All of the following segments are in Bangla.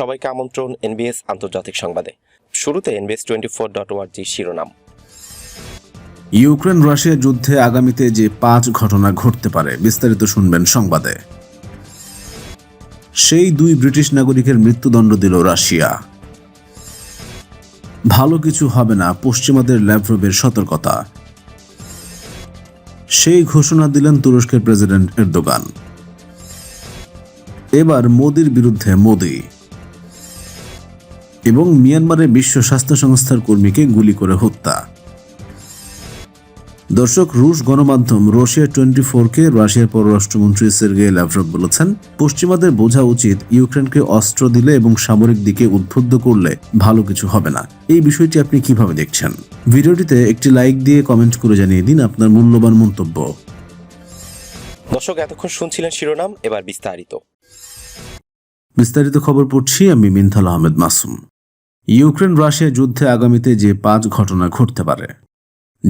সবাইকে আমন্ত্রণ এনবিএস আন্তর্জাতিক সংবাদে। শুরুতে এনবিএস টোয়েন্টি ফোর ডট ওয়ার্জি শিরোনাম। ইউক্রেন রাশিয়া যুদ্ধে আগামীতে যে পাঁচ ঘটনা ঘটতে পারে, বিস্তারিত শুনবেন সংবাদে। সেই দুই ব্রিটিশ নাগরিকের মৃত্যুদণ্ড দিল রাশিয়া। ভালো কিছু হবে না, পশ্চিমাদের ল্যাভ্রোভের সতর্কতা। সেই ঘোষণা দিলেন তুরস্কের প্রেসিডেন্ট এরদোগান। এবার মোদির বিরুদ্ধে মোদি। এবং মিয়ানমারে বিশ্ব স্বাস্থ্য সংস্থার কর্মীকে গুলি করে হত্যা। দর্শক রুশ গণমাধ্যম রাশিয়া টোয়েন্টি ফোরকে রাশিয়ার পররাষ্ট্রমন্ত্রী সের্গে ল্যাভরভ বলেছেন পশ্চিমাদের বোঝা উচিত ইউক্রেনকে অস্ত্র দিলে এবং সামরিক দিকে উদ্বুদ্ধ করলে ভালো কিছু হবে না। এই বিষয়টি আপনি কীভাবে দেখছেন? ভিডিওটিতে একটি লাইক দিয়ে কমেন্ট করে জানিয়ে দিন আপনার মূল্যবান মন্তব্য। দর্শক এতক্ষণ শুনছিলেন শিরোনাম এবার বিস্তারিত। বিস্তারিত খবর পড়ছি আমি মিনথাল আহমেদ মাসুম। ইউক্রেন রাশিয়া যুদ্ধে আগামীতে যে পাঁচ ঘটনা ঘটতে পারে।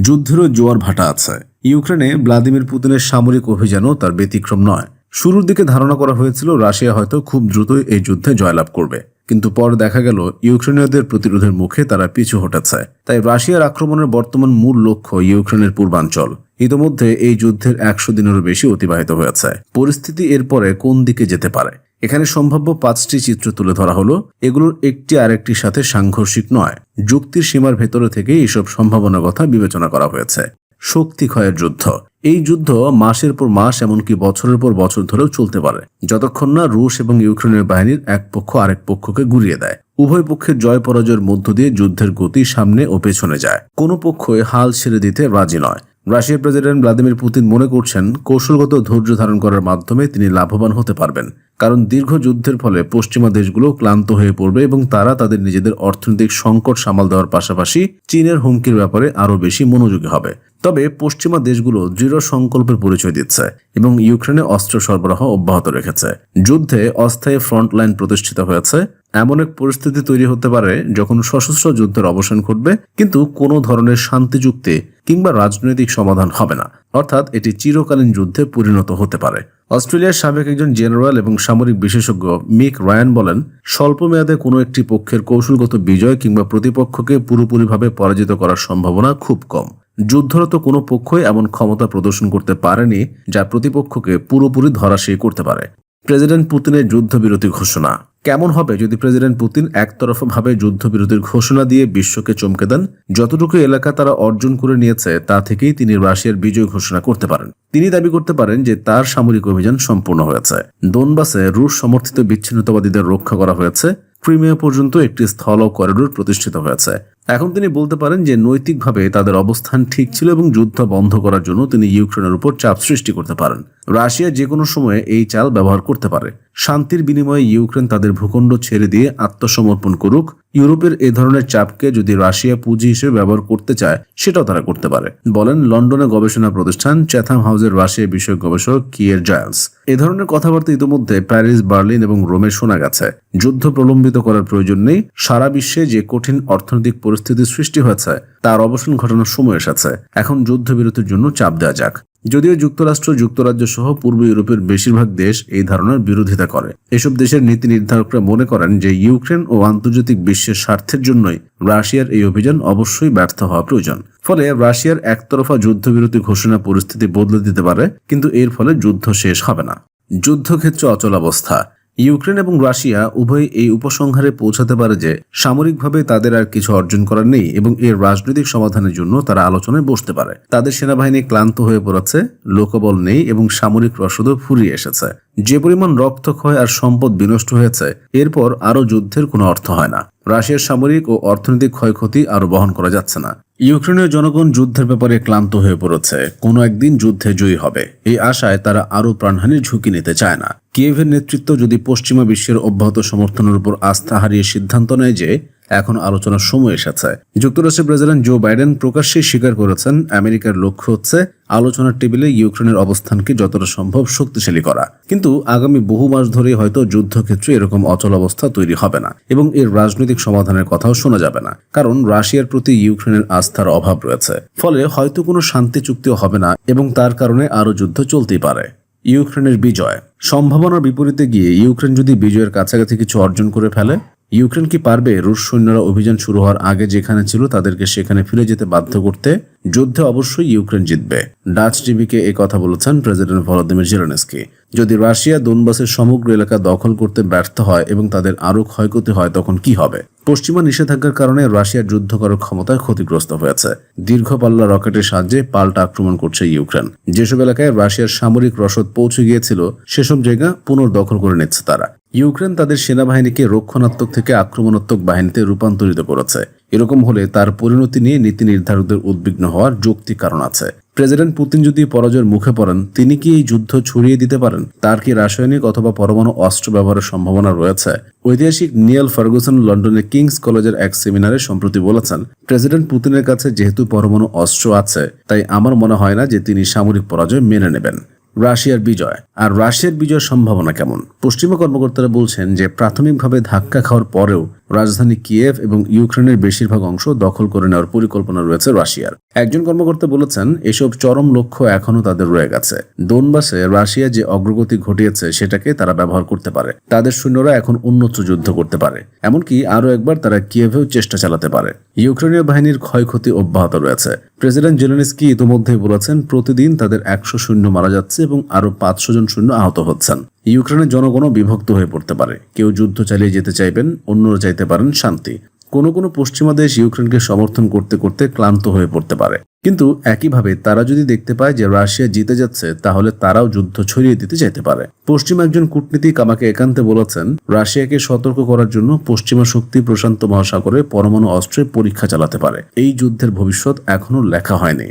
যুদ্ধেরও জোয়ার ভাটা আছে। ইউক্রেনে ভ্লাদিমির পুতিনের সামরিক অভিযানও তার ব্যতিক্রম নয়। শুরুর দিকে ধারণা করা হয়েছিল, রাশিয়া হয়তো খুব দ্রুতই এই যুদ্ধে জয়লাভ করবে। কিন্তু পর দেখা গেল, ইউক্রেনীয়দের প্রতিরোধের মুখে তারা পিছু হটেছে। তাই রাশিয়ার আক্রমণের বর্তমান মূল লক্ষ্য ইউক্রেনের পূর্বাঞ্চল। ইতোমধ্যে এই যুদ্ধের একশো দিনেরও বেশি অতিবাহিত হয়েছে। পরিস্থিতি এরপরে কোন দিকে যেতে পারে? এখানে সম্ভাব্য পাঁচটি চিত্র তুলে ধরা হলো। এগুলোর একটি আরেকটির সাথে সাংঘর্ষিক নয়। যুক্তির সীমার ভেতরে থেকে এইসব সম্ভাবনার কথা বিবেচনা করা হয়েছে। শক্তি ক্ষয়ের যুদ্ধ। এই যুদ্ধ মাসের পর মাস এমনকি বছরের পর বছর ধরেও চলতে পারে। যতক্ষণ না রুশ এবং ইউক্রেনের বাহিনীর এক পক্ষ আরেক পক্ষকে গুড়িয়ে দেয়। উভয় পক্ষের জয় পরাজয়ের মধ্য দিয়ে যুদ্ধের গতি সামনে ও পেছনে যায়। কোনো পক্ষই হাল ছেড়ে দিতে রাজি নয়। রাশিয়ার প্রেসিডেন্ট ভ্লাদিমির পুতিন মনে করছেন কৌশলগত ধৈর্য ধারণ করার মাধ্যমে তিনি লাভবান হতে পারবেন। কারণ দীর্ঘ যুদ্ধের ফলে পশ্চিমা দেশগুলো ক্লান্ত হয়ে পড়বে এবং তারা তাদের নিজেদের অর্থনৈতিক সংকট সামাল দেওয়ার পাশাপাশি চীনের হুমকির ব্যাপারে আরও বেশি মনোযোগী হবে। তবে পশ্চিমা দেশগুলো দৃঢ় সংকল্পের পরিচয় দিচ্ছে এবং ইউক্রেনে অস্ত্র সরবরাহ অব্যাহত রেখেছে। যুদ্ধে অস্থায়ী ফ্রন্ট লাইন প্রতিষ্ঠিত হয়েছে। এমন এক পরিস্থিতি তৈরি হতে পারে যখন সশস্ত্র যুদ্ধের অবসান ঘটবে, কিন্তু কোনো ধরনের শান্তি চুক্তি কিংবা রাজনৈতিক সমাধান হবে না। অর্থাৎ এটি চিরকালীন যুদ্ধে পরিণত হতে পারে। অস্ট্রেলিয়ার সাবেক একজন জেনারেল এবং সামরিক বিশেষজ্ঞ মিক রায়ান বলেন স্বল্প মেয়াদে কোনো একটি পক্ষের কৌশলগত বিজয় কিংবা প্রতিপক্ষকে পুরোপুরিভাবে পরাজিত করার সম্ভাবনা খুব কম। যুদ্ধরত কোনো পক্ষই এমন ক্ষমতা প্রদর্শন করতে পারেনি যা প্রতিপক্ষকে পুরোপুরি ধরাশায়ী করতে পারে। প্রেসিডেন্ট পুতিনের যুদ্ধবিরতি ঘোষণা। কেমন হবে যদি প্রেসিডেন্ট পুতিন একতরফাভাবে যুদ্ধবিরতির ঘোষণা দিয়ে বিশ্বকে চমকে দেন? যতটুকু এলাকা তারা অর্জন করে নিয়েছে, তা থেকেই তিনি রাশিয়ার বিজয় ঘোষণা করতে পারেন। তিনি দাবি করতে পারেন যে তার সামরিক অভিযান সম্পূর্ণ হয়েছে। দোনবাসে রুশ সমর্থিত বিচ্ছিন্নতাবাদীদের রক্ষা করা হয়েছে। ক্রিমিয়া পর্যন্ত একটি স্থল করিডোর প্রতিষ্ঠিত হয়েছে। এখন তিনি বলতে পারেন যে নৈতিকভাবে তাদের অবস্থান ঠিক ছিল এবং যুদ্ধ বন্ধ করার জন্য তিনি ইউক্রেনের উপর চাপ সৃষ্টি করতে পারেন। রাশিয়া যে কোনো সময়ে এই চাল ব্যবহার করতে পারে। শান্তির বিনিময়ে ইউক্রেন তাদের ভূখণ্ড ছেড়ে দিয়ে আত্মসমর্পণ করুক, ইউরোপের এ ধরনের চাপকে যদি রাশিয়া পুঁজি হিসেবে ব্যবহার করতে চায়, সেটাও তারা করতে পারে, বলেন লন্ডনে গবেষণা প্রতিষ্ঠান চ্যাথাম হাউসের রাশিয়া বিষয়ক গবেষক কিয়ের জায়ান্স। এ ধরনের কথাবার্তা ইতিমধ্যে প্যারিস, বার্লিন এবং রোমে শোনা গেছে। যুদ্ধ প্রলম্বিত করার প্রয়োজন নেই, সারা বিশ্বে যে কঠিন অর্থনৈতিক পরিস্থিতি সৃষ্টি হয়েছে, তার অবসান ঘটানোর সময় এসেছে। এখন যুদ্ধবিরতির জন্য চাপ দেওয়া যাক। যদিও যুক্তরাষ্ট্র, যুক্তরাজ্য সহ পূর্ব ইউরোপের বেশিরভাগ দেশ এই ধারণার বিরোধিতা করে। এসব দেশের নীতি নির্ধারকরা মনে করেন যে ইউক্রেন ও আন্তর্জাতিক বিশ্বের স্বার্থের জন্যই রাশিয়ার এই অভিযান অবশ্যই ব্যর্থ হওয়া প্রয়োজন। ফলে রাশিয়ার একতরফা যুদ্ধবিরতি ঘোষণা পরিস্থিতি বদলে দিতে পারে, কিন্তু এর ফলে যুদ্ধ শেষ হবে না। যুদ্ধক্ষেত্রে অচলাবস্থা ইউক্রেন এবং রাশিয়া উভয় এই উপসংহারে পৌঁছাতে পারে যে সামরিকভাবে তাদের আর কিছু অর্জন করার নেই এবং এর রাজনৈতিক সমাধানের জন্য তারা আলোচনায় বসতে পারে। তাদের সেনাবাহিনী ক্লান্ত হয়ে পড়েছে, লোকবল নেই এবং সামরিক রসদও ফুরিয়ে এসেছে। যে পরিমাণ রক্তক্ষয় আর সম্পদ বিনষ্ট হয়েছে, এরপর আরও যুদ্ধের কোনো অর্থ হয় না। রাশিয়ার সামরিক ও অর্থনৈতিক ক্ষয়ক্ষতি আরও বহন করা যাচ্ছে না। ইউক্রেনীয় জনগণ যুদ্ধের ব্যাপারে ক্লান্ত হয়ে পড়েছে। কোনো একদিন যুদ্ধে জয়ী হবে। এই আশায় তারা আরও প্রাণহানির ঝুঁকি নিতে চায় না। কিয়েভের নেতৃত্ব যদি পশ্চিমা বিশ্বের অব্যাহত সমর্থনের উপর আস্থা হারিয়ে সিদ্ধান্ত নেয় যে এখন আলোচনার সময় এসেছে। যুক্তরাষ্ট্রের প্রেসিডেন্ট জো বাইডেন প্রকাশ্যেই স্বীকার করেছেন, আমেরিকার লক্ষ্য হচ্ছে আলোচনার টেবিলে ইউক্রেনের অবস্থানকে যতটা সম্ভব শক্তিশালী করা। কিন্তু আগামী বহু মাস ধরেই হয়তো যুদ্ধক্ষেত্রে এরকম অচল অবস্থা তৈরি হবে না এবং এর রাজনৈতিক সমাধানের কথাও শোনা যাবে না। কারণ রাশিয়ার প্রতি ইউক্রেনের আস্থার অভাব রয়েছে। ফলে হয়তো কোনো শান্তি চুক্তিও হবে না এবং তার কারণে আরও যুদ্ধ চলতেই পারে। ইউক্রেনের বিজয়। সম্ভাবনার বিপরীতে গিয়ে ইউক্রেন যদি বিজয়ের কাছাকাছি কিছু অর্জন করে ফেলে ইউক্রেন কি পারবে? রুশ সৈন্যরা অভিযান শুরু হওয়ার আগে যেখানে ছিল তাদেরকে সেখানে ফিরে যেতে বাধ্য করতে যুদ্ধে অবশ্যই ইউক্রেন জিতবে। ডাচ টিভিকে এই কথা বলেছেন প্রেসিডেন্ট ভলোদিমির জেলেনস্কি। যদি রাশিয়া দোনবাসের সমগ্র এলাকা দখল করতে ব্যর্থ হয় এবং তাদের আরও ক্ষয়ক্ষতি হয়, তখন কি হবে? পশ্চিমা নিষেধাজ্ঞার কারণে রাশিয়ার যুদ্ধ করার ক্ষমতায় ক্ষতিগ্রস্ত হয়েছে। দীর্ঘ পাল্লা রকেটের সাহায্যে পাল্টা আক্রমণ করছে ইউক্রেন। যেসব এলাকায় রাশিয়ার সামরিক রসদ পৌঁছে গিয়েছিল, সেসব জায়গা পুনর্দখল করে নিচ্ছে তারা। ইউক্রেন তাদের সেনাবাহিনীকে রক্ষণাত্মক থেকে আক্রমণাত্মক বাহিনীতে রূপান্তরিত করেছে। এরকম হলে তার পরিণতি নিয়ে নীতি নির্ধারকদের উদ্বিগ্ন হওয়ার যৌক্তিক কারণ আছে। প্রেসিডেন্ট পুতিন যদি পরাজয়ের মুখে পড়েন, তিনি কি এই যুদ্ধ ছড়িয়ে দিতে পারেন? তার কি রাসায়নিক অথবা পরমাণু অস্ত্র ব্যবহারের সম্ভাবনা রয়েছে? ঐতিহাসিক নিয়েল ফার্গুসন লন্ডনের কিংস কলেজের এক সেমিনারে সম্প্রতি বলেছেন, প্রেসিডেন্ট পুতিনের কাছে যেহেতু পরমাণু অস্ত্র আছে, তাই আমার মনে হয় না যে তিনি সামরিক পরাজয় মেনে নেবেন। রাশিয়ার বিজয়। আর রাশিয়ার বিজয়ের সম্ভাবনা কেমন? পশ্চিমা কর্মকর্তারা বলছেন যে, প্রাথমিকভাবে ধাক্কা খাওয়ার পরেও রাজধানী কিয়েভ এবং ইউক্রেনের বেশিরভাগ অংশ দখল করে নেওয়ার পরিকল্পনা রয়েছে রাশিয়ার। একজন কর্মকর্তা বলেছেন, এসব চরম লক্ষ্য এখনও তাদের রয়ে গেছে। ডোনবাসে রাশিয়া যে অগ্রগতি ঘটিয়েছে সেটাকে তারা ব্যবহার করতে পারে। তাদের সৈন্যরা এখন উন্নত যুদ্ধ করতে পারে। এমনকি আরও একবার তারা কিয়েভেও চেষ্টা চালাতে পারে। ইউক্রেনীয় বাহিনীর ক্ষয়ক্ষতি অব্যাহত রয়েছে। প্রেসিডেন্ট জেলেনস্কি ইতিমধ্যেই বলেছেন, প্রতিদিন তাদের একশো সৈন্য মারা যাচ্ছে এবং আরও পাঁচশো জন সৈন্য আহত হচ্ছেন। ইউক্রেনের জনগণও বিভক্ত হয়ে পড়তে পারে। কেউ যুদ্ধ চালিয়ে যেতে চাইবেন, অন্যরা চাইতে পারেন শান্তি। কোনো কোনো পশ্চিমা দেশ ইউক্রেনকে সমর্থন করতে করতে ক্লান্ত হয়ে পড়তে পারে। কিন্তু একইভাবে তারা যদি দেখতে পায় যে রাশিয়া জিতে যাচ্ছে, তাহলে তারাও যুদ্ধ ছড়িয়ে দিতে চাইতে পারে। পশ্চিম একজন কূটনীতিক আমাকে একান্তে বলেছেন, রাশিয়াকে সতর্ক করার জন্য পশ্চিমা শক্তি প্রশান্ত মহাসাগরে পরমাণু অস্ত্রের পরীক্ষা চালাতে পারে। এই যুদ্ধের ভবিষ্যৎ এখনও লেখা হয়নি।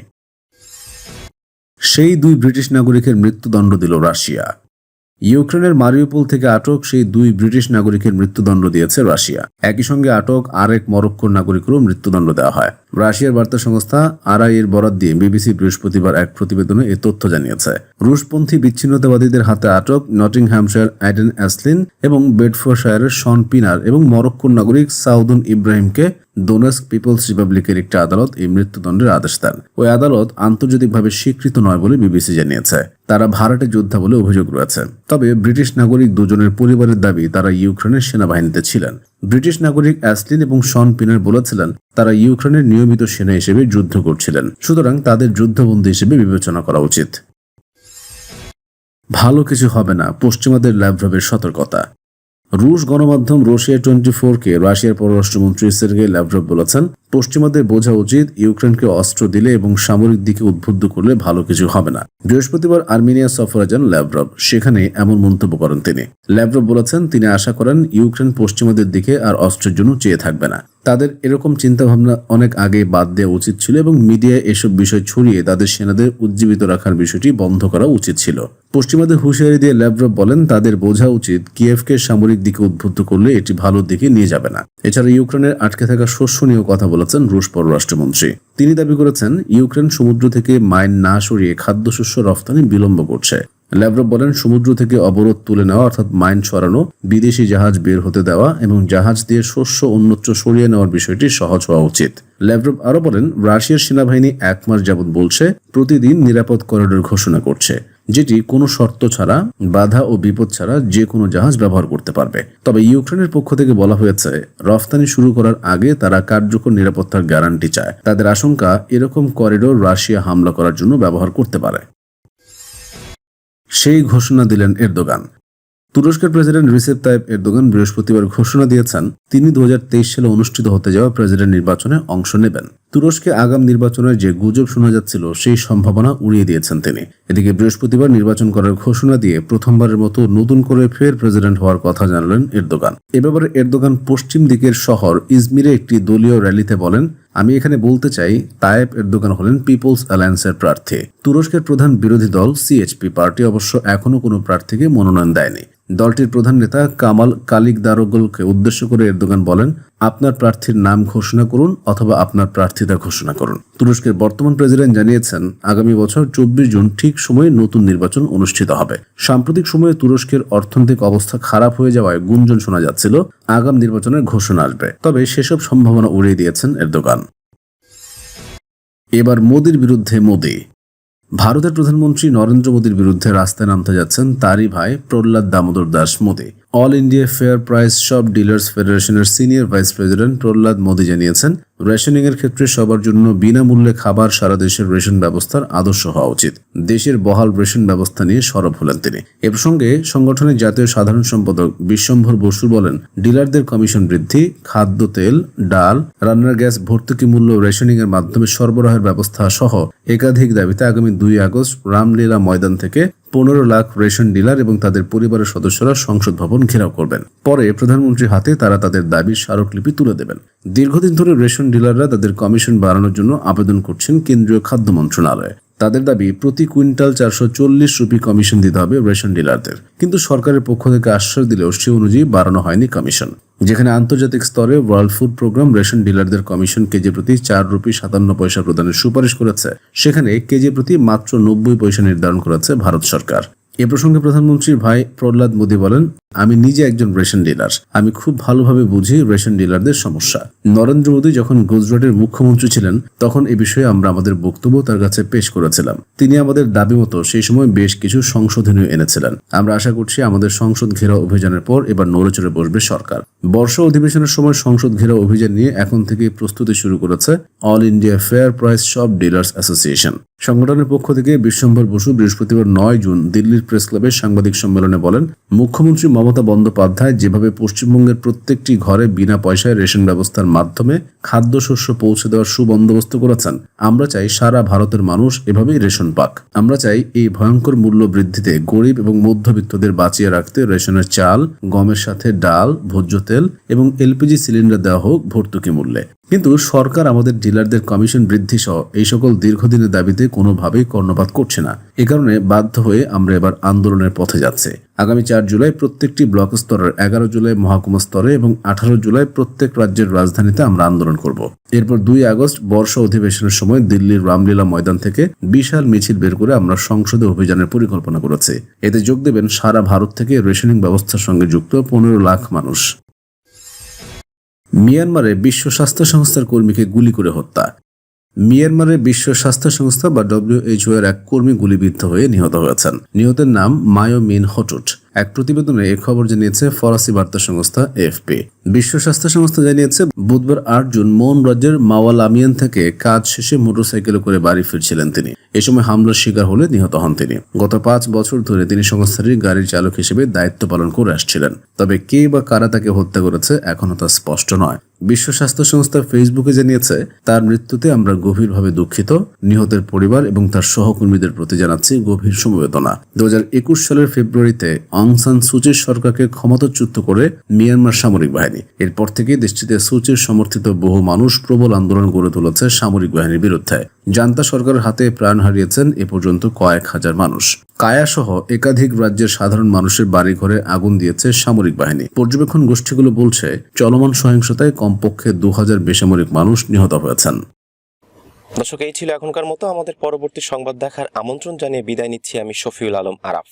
সেই দুই ব্রিটিশ নাগরিকের মৃত্যুদণ্ড দিল রাশিয়া। ইউক্রেনের মারিউপোল থেকে আটক সেই দুই ব্রিটিশ নাগরিকের মৃত্যুদণ্ড দিয়েছে রাশিয়া। একই সঙ্গে আটক আরেক মরক্কোর নাগরিকেরও মৃত্যুদণ্ড দেওয়া হয়। রাশিয়ার বার্তা সংস্থা আরআই এর বরাদ দিয়ে বিবিসি বৃহস্পতিবার এক প্রতিবেদনে এ তথ্য জানিয়েছে। রুশপন্থী বিচ্ছিন্নতাবাদীদের হাতে আটক নটিংহ্যামশায়ার অ্যাডেন অ্যাসলিন এবং বেডফোর্ডশায়ারের শন পিনার এবং মরক্কোর নাগরিক সাউদুন ইব্রাহিমকে ডোনেস্ক পিপলস রিপাবলিকের একটি আদালত এই মৃত্যুদণ্ডের আদেশ দেন। ওই আদালত আন্তর্জাতিকভাবে স্বীকৃত নয় বলে বিবিসি জানিয়েছে। তারা ভাড়াটে যোদ্ধা বলে অভিযোগ রয়েছে। তবে ব্রিটিশ নাগরিক দুজনের পরিবারের দাবি তারা ইউক্রেনের সেনাবাহিনীতে ছিলেন। ব্রিটিশ নাগরিক অ্যাসলিন এবং শন পিনার বলেছিলেন, তারা ইউক্রেনের নিয়মিত সেনা হিসেবে যুদ্ধ করছিলেন। সুতরাং তাদের যুদ্ধবন্দী হিসেবে বিবেচনা করা উচিত। ভালো কিছু হবে না, পশ্চিমাদের ল্যাভ্রভের সতর্কতা। রুশ গণমাধ্যম রাশিয়া টোয়েন্টি ফোরকে রাশিয়ার পররাষ্ট্রমন্ত্রী সের্গেই ল্যাভ্রভ বলেছেন পশ্চিমাদের বোঝা উচিত ইউক্রেনকে অস্ত্র দিলে এবং সামরিক দিকে উদ্বুদ্ধ করলে ভালো কিছু হবে না। বৃহস্পতিবার আর্মেনিয়া সফরে যান ল্যাভরভ সেখানে এমন মন্তব্য করেন তিনি। ল্যাভরভ বলেছেন, তিনি আশা করেন ইউক্রেন পশ্চিমাদের দিকে আর অস্ত্রের জন্য চেয়ে থাকবে না। তাদের এরকম চিন্তাভাবনা অনেক আগে বাদ দেওয়া উচিত ছিল এবং মিডিয়ায় এসব বিষয় ছড়িয়ে তাদের সেনাদের উজ্জীবিত রাখার বিষয়টি বন্ধ করা উচিত ছিল। পশ্চিমাদের হুঁশিয়ারি দিয়ে ল্যাভরভ বলেন, তাদের বোঝা উচিত কিয়েভকে সামরিক দিকে উদ্বুদ্ধ করলে এটি ভালোর দিকে নিয়ে যাবে না। এছাড়া ইউক্রেনের আটকে থাকা নিয়েও কথা বলেছেন রুশ পররাষ্ট্রমন্ত্রী। তিনি দাবি করেছেন, ইউক্রেন সমুদ্র থেকে মাইন না সরিয়ে খাদ্যশস্য রফতানি বিলম্ব করছে। ল্যাভরভ বলেন, সমুদ্র থেকে অবরোধ তুলে নেওয়া, অর্থাৎ মাইন সরানো, বিদেশি জাহাজ বের হতে দেওয়া এবং জাহাজ দিয়ে শস্য অন্যত্র সরিয়ে নেওয়ার বিষয়টি সহজ হওয়া উচিত। ল্যাভরভ আরও বলেন, রাশিয়ার সেনাবাহিনী এক মাস যাবৎ বলছে, প্রতিদিন নিরাপদ করিডোর ঘোষণা করছে, যেটি কোনো শর্ত ছাড়া, বাধা ও বিপদ ছাড়া যে কোনো জাহাজ ব্যবহার করতে পারবে। তবে ইউক্রেনের পক্ষ থেকে বলা হয়েছে, রফতানি শুরু করার আগে তারা কার্যকর নিরাপত্তার গ্যারান্টি চায়। তাদের আশঙ্কা, এরকম করিডোর রাশিয়া হামলা করার জন্য ব্যবহার করতে পারে। সেই ঘোষণা দিলেন এরদোগান। তুরস্কের প্রেসিডেন্ট রিসেপ তাইব এরদোগান বৃহস্পতিবার ঘোষণা দিয়েছেন, তিনি দু হাজার তেইশ সালে অনুষ্ঠিত হতে যাওয়া প্রেসিডেন্ট নির্বাচনে অংশ নেবেন। তুরস্কে আগাম নির্বাচনের যে গুজব শোনা যাচ্ছিল, সেই সম্ভাবনা উড়িয়ে দিয়েছেন তিনি। এদিকে বৃহস্পতিবার নির্বাচন করার ঘোষণা দিয়ে প্রথমবারের মতো নতুন করে ফের প্রেসিডেন্ট হওয়ার কথা জানালেন এরদোগান। এ ব্যাপারে এরদোগান পশ্চিম দিকের শহর ইজমিরে একটি দলীয় র্যালিতে বলেন, আমি এখানে বলতে চাই, তায়েব এরদোগান হলেন পিপলস অ্যালায়েন্সের প্রার্থী। তুরস্কের প্রধান বিরোধী দল সিএচপি পার্টি অবশ্য এখনও কোনো প্রার্থীকে মনোনয়ন দেয়নি। দলটির প্রধান নেতা কামাল কালিক দারোগলকে উদ্দেশ্য করে এরদোগান বলেন, আপনার প্রার্থীর নাম ঘোষণা করুন অথবা আপনার প্রার্থিতা ঘোষণা করুন। তুরস্কের বর্তমান প্রেসিডেন্ট জানিয়েছেন, আগামী বছর চব্বিশ জুন ঠিক সময়ে নতুন নির্বাচন অনুষ্ঠিত হবে। সাম্প্রতিক সময়ে তুরস্কের অর্থনৈতিক অবস্থা খারাপ হয়ে যাওয়ায় গুঞ্জন শোনা যাচ্ছিল, আগাম নির্বাচনের ঘোষণা আসবে। তবে সেসব সম্ভাবনা উড়িয়ে দিয়েছেন এরদোগান। এবার মোদির বিরুদ্ধে মোদি। ভারতের প্রধানমন্ত্রী নরেন্দ্র মোদীর বিরুদ্ধে রাস্তায় নামতে যাচ্ছেন তারই ভাই Prahlad Damodar Das Modi. All India fair price shop dealers ফেডারেশনের senior vice president Prahlad Modi জানিয়েছেন রেশনিং এর ক্ষেত্রে সবার জন্য বিনামূল্যে খাবার সারা দেশের রেশন ব্যবস্থার আদর্শ হওয়া উচিত। দেশের বহাল রেশন ব্যবস্থা নিয়ে সরব হলেন তিনি। এ প্রসঙ্গে সংগঠনের জাতীয় সাধারণ সম্পাদক বিশ্বম্ভর বসু বলেন, ডিলারদের কমিশন বৃদ্ধি, খাদ্য তেল, ডাল, রান্নার গ্যাস, ভর্তুকি মূল্য রেশনিং এর মাধ্যমে সরবরাহের ব্যবস্থা সহ একাধিক দাবিতে আগামী দুই আগস্ট রামলীলা ময়দান থেকে পনেরো লাখ রেশন ডিলার এবং তাদের পরিবারের সদস্যরা সংসদ ভবন ঘেরাও করবেন। পরে প্রধানমন্ত্রীর হাতে তারা তাদের দাবির স্মারকলিপি তুলে দেবেন। দীর্ঘদিন ধরে রেশন ডিলাররা তাদের কমিশন বাড়ানোর জন্য আবেদন করছেন কেন্দ্রীয় খাদ্য মন্ত্রণালয়ে। তাদের দাবি প্রতি কুইন্টাল চারশো চল্লিশ রুপি কমিশন দিতে হবে রেশন ডিলারদের। কিন্তু সরকারের পক্ষ থেকে আশ্বাস দিলেও সে অনুযায়ী বাড়ানো হয়নি কমিশন। যেখানে আন্তর্জাতিক স্তরে ওয়ার্ল্ড ফুড প্রোগ্রাম রেশন ডিলারদের কমিশন কেজি প্রতি চার রুপি সাতান্ন পয়সা প্রদানের সুপারিশ করেছে। সেখানে কেজি প্রতি মাত্র নব্বই পয়সা নির্ধারণ করেছে ভারত সরকার। এ প্রসঙ্গে প্রধানমন্ত্রীর ভাই প্রহ্লাদ মোদী বলেন আমি নিজে একজন রেশন ডিলার। আমি খুব ভালোভাবে বুঝি রেশন ডিলারদের সমস্যা। নরেন্দ্র মোদী যখন গুজরাটের মুখ্যমন্ত্রী ছিলেন, তখন এ বিষয়ে আমরা আমাদের বক্তব্য তার কাছে পেশ করেছিলাম। তিনি আমাদের দাবি মতো সেই সময় বেশ কিছু সংশোধনীয় এনেছিলেন। আমরা আশা করছি আমাদের সংসদ ঘেরা অভিযানের পর এবার নড়েচড়ে বসবে সরকার। বর্ষা অধিবেশনের সময় সংসদ ঘেরা অভিযান নিয়ে এখন থেকে প্রস্তুতি শুরু করেছে all India fair price shop dealers association. সংগঠনের পক্ষ থেকে বিশ্বম্ভর বসু বৃহস্পতিবার নয় জুন দিল্লির প্রেস ক্লাবে সাংবাদিক সম্মেলনে বলেন, মুখ্যমন্ত্রী মমতা বন্দ্যোপাধ্যায় যেভাবে পশ্চিমবঙ্গের প্রত্যেকটি ঘরে বিনা পয়সায় রেশন ব্যবস্থার মাধ্যমে খাদ্যশস্য পৌঁছে দেওয়ার সুবন্দোবস্ত করেছেন, আমরা চাই সারা ভারতের মানুষ এভাবেই রেশন পাক। আমরা চাই এই ভয়ঙ্কর মূল্য বৃদ্ধিতে গরিব এবং মধ্যবিত্তদের বাঁচিয়ে রাখতে রেশনের চাল, গমের সাথে ডাল, ভোজ্য তেল এবং এলপিজি সিলিন্ডার দেওয়া হোক ভর্তুকি মূল্যে। কিন্তু সরকার আমাদের ডিলারদের কমিশন বৃদ্ধি সহ এই সকল দীর্ঘদিনের দাবিতে কোনোভাবেই কর্ণপাত করছে না। এ কারণে বাধ্য হয়ে আমরা এবার আন্দোলনের পথে যাচ্ছে। আগামী চার জুলাই প্রত্যেকটি ব্লক স্তরের এগারো জুলাই মহকুমা স্তরে এবং আঠারো জুলাই প্রত্যেক রাজ্যের রাজধানীতে আমরা আন্দোলন করব। এরপর দুই আগস্ট বর্ষা অধিবেশনের সময় দিল্লির রামলীলা ময়দান থেকে বিশাল মিছিল বের করে আমরা সংসদে অভিযানের পরিকল্পনা করেছি। এতে যোগ দেবেন সারা ভারত থেকে রেশনিং ব্যবস্থার সঙ্গে যুক্ত পনেরো লাখ মানুষ। মিয়ানমারে বিশ্ব স্বাস্থ্য সংস্থার কর্মীকে গুলি করে হত্যা। মিয়ানমারের বিশ্ব স্বাস্থ্য সংস্থা বা ডব্লিউএইচও এর এক কর্মী গুলিবিদ্ধ হয়ে নিহত হয়েছেন। নিহতের নাম মায়ো মিন হটুট এক প্রতিবেদনে এ খবর জানিয়েছে ফরাসি বার্তা সংস্থা এফপি বিশ্ব স্বাস্থ্য সংস্থা জানিয়েছে, বুধবার আট জুন মৌন রাজ্যের মাওয়ালামিয়ান থেকে কাজ শেষে মোটরসাইকেলে করে বাড়ি ফিরছিলেন তিনি। এ সময় হামলার শিকার হলে নিহত হন তিনি। গত পাঁচ বছর ধরে তিনি সংস্থাটির গাড়ির চালক হিসেবে দায়িত্ব পালন করে আসছিলেন। তবে কে বা কারা তাকে হত্যা করেছে এখনও তা স্পষ্ট নয়। বিশ্ব স্বাস্থ্য সংস্থা ফেসবুকে জানিয়েছে, তার মৃত্যুতে আমরা গভীরভাবে দুঃখিত। নিহতের পরিবার এবং তার সহকর্মীদের প্রতি জানাচ্ছি গভীর সমবেদনা। দু হাজার একুশ সালের ফেব্রুয়ারিতে অং সান সুচির সরকারকে ক্ষমতাচ্যুত করে মিয়ানমার সামরিক বাহিনী। এরপর থেকে দেশটিতে সুচির সমর্থিত বহু মানুষ প্রবল আন্দোলন গড়ে তুলেছে সামরিক বাহিনীর বিরুদ্ধে। জান্তা সরকারের হাতে প্রাণ হারিয়েছেন এ পর্যন্ত কয়েক হাজার মানুষ। কায়া সহ একাধিক রাজ্যের সাধারণ মানুষের বাড়িঘরে আগুন দিয়েছে সামরিক বাহিনী। পর্যবেক্ষণ গোষ্ঠীগুলো বলছে, চলমান সহিংসতায় কমপক্ষে দু হাজার বেসামরিক মানুষ নিহত হয়েছেন। দর্শক, এই ছিল এখনকার মতো। আমাদের পরবর্তী সংবাদ দেখার আমন্ত্রণ জানিয়ে বিদায় নিচ্ছি আমি শফিউল আলম আরাফ।